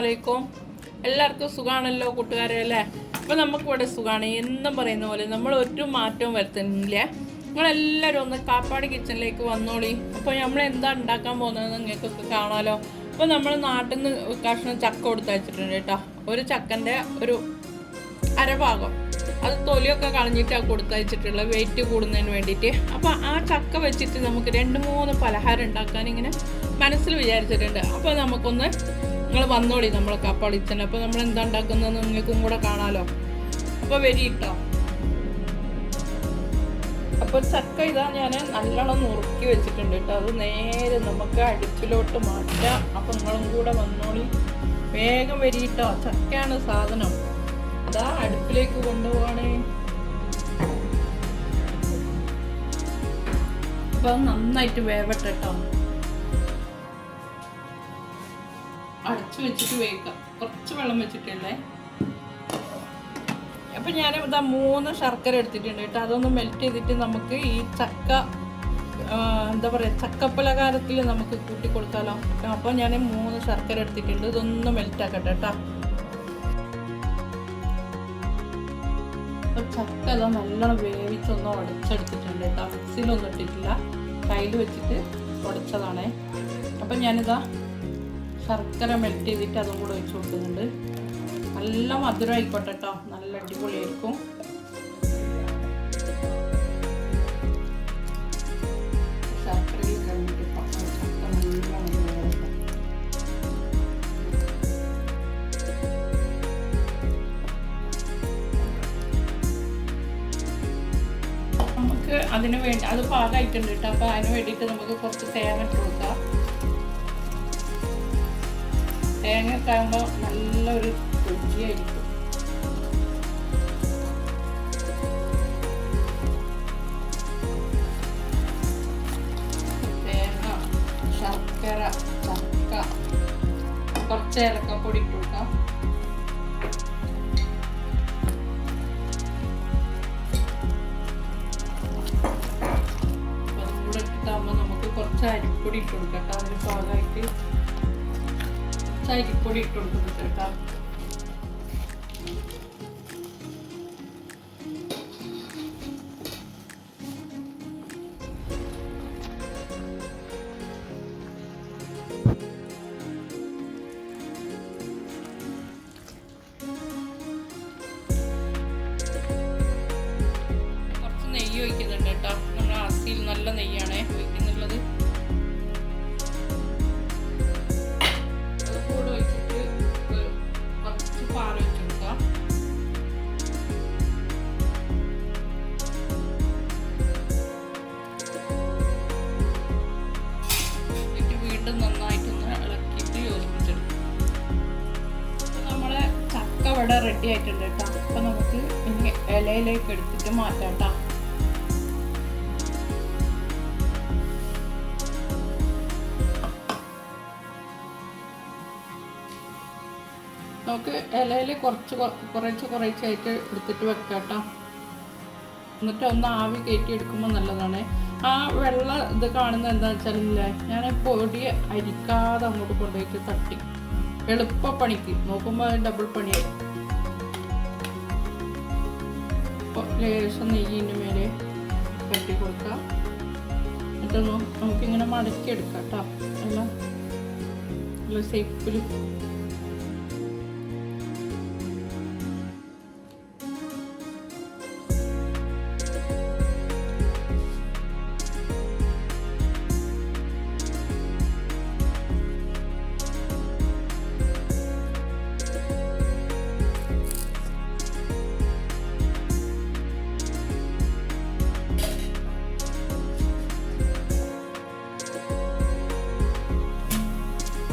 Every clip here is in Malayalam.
അലൈക്കും എല്ലാവർക്കും സുഖമാണല്ലോ കൂട്ടുകാരെ അല്ലേ? അപ്പോൾ നമുക്കിവിടെ സുഖമാണ് എന്നും പറയുന്ന പോലെ നമ്മൾ ഒരു മാറ്റവും വരുത്തുന്നില്ല. നിങ്ങളെല്ലാവരും ഒന്ന് കാപ്പാട് കിച്ചണിലേക്ക് വന്നോളി. അപ്പോൾ നമ്മൾ എന്താ ഉണ്ടാക്കാൻ പോകുന്നത് നിങ്ങൾക്കൊക്കെ കാണാമല്ലോ അപ്പോൾ നമ്മൾ നാട്ടിൽ നിന്ന് കഷ്ണം ചക്ക കൊടുത്തയച്ചിട്ടുണ്ട് കേട്ടോ. ഒരു ചക്കന്റെ ഒരു അരഭാഗം. അത് തൊലിയൊക്കെ കളഞ്ഞിട്ടാണ് കൊടുത്തയച്ചിട്ടുള്ളത് വെയിറ്റ് കൂടുന്നതിന് വേണ്ടിയിട്ട്. അപ്പോൾ ആ ചക്ക വെച്ചിട്ട് നമുക്ക് രണ്ട് മൂന്ന് പലഹാരം ഉണ്ടാക്കാൻ ഇങ്ങനെ മനസ്സിൽ വിചാരിച്ചിട്ടുണ്ട്. അപ്പോൾ നമുക്കൊന്ന് നിങ്ങൾ വന്നോളി നമ്മൾ തന്നെ അപ്പോൾ നമ്മൾ എന്താ ഉണ്ടാക്കുന്നതെന്ന് നിങ്ങൾക്കും കൂടെ കാണാലോ. അപ്പോൾ വരി ഇട്ടോ. അപ്പോൾ ചക്ക ഇതാ ഞാൻ നല്ലോണം നുറുക്കി വെച്ചിട്ടുണ്ട് കേട്ടോ. അത് നേരെ നമുക്ക് അടുപ്പിലോട്ട് മാറ്റാം. അപ്പോൾ നിങ്ങളും കൂടെ വന്നോളി. വേഗം വരിട്ടോ ചക്കയാണ് സാധനം. അതാ അടുപ്പിലേക്ക് കൊണ്ടുപോവാണ്. അപ്പൊ നന്നായിട്ട് വേവട്ടെ കേട്ടോ. വെച്ചിട്ട് വേവിക്കാം. കുറച്ച് വെള്ളം വെച്ചിട്ടല്ലേ? അപ്പം ഞാൻ ഇതാ മൂന്ന് ശർക്കര എടുത്തിട്ടുണ്ട് കേട്ടോ. അതൊന്ന് മെൽറ്റ് ചെയ്തിട്ട് നമുക്ക് ഈ ചക്ക എന്താ പറയുക ചക്കപ്പലകാരത്തിൽ നമുക്ക് കൂട്ടി കൊടുത്താലോ അപ്പോൾ ഞാൻ മൂന്ന് ശർക്കര എടുത്തിട്ടുണ്ട്. ഇതൊന്ന് മെൽറ്റ് ആക്കട്ടെ കേട്ടോ. ചക്ക ഇതാ നല്ലോണം വേവിച്ചൊന്ന് ഉടച്ചെടുത്തിട്ടുണ്ട് കേട്ടോ. മിക്സിയിലൊന്നും ഇട്ടിട്ടില്ല. കയ്യിൽ വെച്ചിട്ട് ഉടച്ചതാണേ. അപ്പം ഞാനിതാ ശർക്കര മെൽറ്റ് ചെയ്തിട്ട് അതും കൂടെ ഒഴിച്ച് കൊടുക്കുന്നുണ്ട്. നല്ല മധുരം ആയിക്കോട്ടെ കേട്ടോ നല്ല അടിപൊളിയായിരിക്കും. അതിന് വേണ്ടി അത് പാകമായിട്ടുണ്ട് കേട്ടോ അപ്പോൾ അതിന് വേണ്ടിയിട്ട് നമുക്ക് കുറച്ച് തേങ്ങ കൊടുക്കാം. തേങ്ങ ഒക്കെ ആകുമ്പോൾ നല്ലൊരു രുചിയായിരിക്കും. തേങ്ങ ശർക്കര ചക്ക കുറച്ച് ഏലക്കപ്പൊടി ഇട്ട് കൊടുക്കാം. അതും നമുക്ക് കുറച്ച് അരിപ്പൊടി ഇട്ട് കൊടുക്കാം. കേട്ടോ അതിന് പാകമായിട്ട്. അരിപ്പൊടി ഇട്ട് കൊടുക്കുന്നുണ്ട് കേട്ടോ നെയ്യ് ഒഴിക്കുന്നുണ്ട് കേട്ടോ നമ്മൾ അസിയിൽ നല്ല നെയ്യാണേ. ഇവിടെ റെഡി ആയിട്ടുണ്ട് കേട്ടോ. അപ്പൊ നമുക്ക് ഇനി ഇലയിലേക്ക് എടുത്തിട്ട് മാറ്റാം കേട്ടോ. നമുക്ക് ഇലയിൽ കുറച്ച് കുറച്ച് കുറച്ചായിട്ട് എടുത്തിട്ട് വെക്കാം കേട്ടോ. എന്നിട്ട് ഒന്ന് ആവി കയറ്റി എടുക്കുമ്പോൾ നല്ലതാണ്. ആ വെള്ള ഇത് കാണുന്നത് എന്താ വെച്ചാൽ ഞാൻ പൊടി അരിക്കാതെ അങ്ങോട്ട് കൊണ്ടുപോയിട്ട് തട്ടി. എളുപ്പ പണിക്ക്. നോക്കുമ്പോൾ ഡബിൾ പണിയായി. ലേശം നെയ്യിന്റെ മേലെ കട്ടി കൊടുക്കാം. എന്നിട്ടൊന്ന് നമുക്കിങ്ങനെ മടക്കി എടുക്കാം കേട്ടോ. എല്ലാം നല്ല സേഫിൽ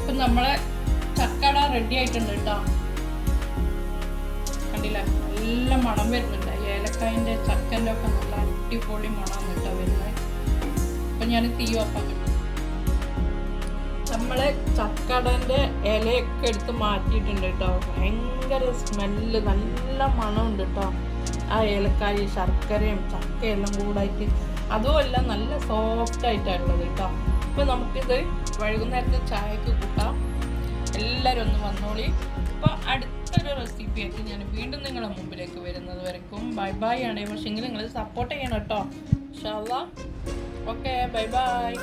ഇപ്പം നമ്മളെ ചക്കട റെഡി ആയിട്ടുണ്ട് കേട്ടോ. കണ്ടില്ല? നല്ല മണം വരുന്നുണ്ട്. ഏലക്കായന്റെ ചക്കന്റെ ഒക്കെ നല്ല അടിപൊളി മണം കേട്ടോ വരുന്നത്. അപ്പം ഞാൻ തീ ഓഫാക്കട്ടെ നമ്മളെ ചക്കടന്റെ ഇലയൊക്കെ എടുത്ത് മാറ്റിയിട്ടുണ്ട് കേട്ടോ. ഭയങ്കര സ്മെല്ല് നല്ല മണമുണ്ട് കേട്ടോ. ആ ഏലക്കായ ശർക്കരയും ചക്കയെല്ലാം കൂടായിട്ട്. അതുമല്ല നല്ല സോഫ്റ്റ് ആയിട്ടാണ് ആയിട്ടാണുള്ളത് കേട്ടോ. അപ്പോൾ നമുക്കിത് വൈകുന്നേരത്തെ ചായക്ക് കൂട്ടാം. എല്ലാവരും ഒന്ന് വന്നോളി. അപ്പോൾ അടുത്തൊരു റെസിപ്പി ആയിട്ട് ഞാൻ വീണ്ടും നിങ്ങളുടെ മുമ്പിലേക്ക് വരുന്നത് വരയ്ക്കും. ബൈ ബൈ ആണ്. പക്ഷേ എങ്കിൽ നിങ്ങൾ സപ്പോർട്ട് ചെയ്യണം കേട്ടോ. Shah okay bye bye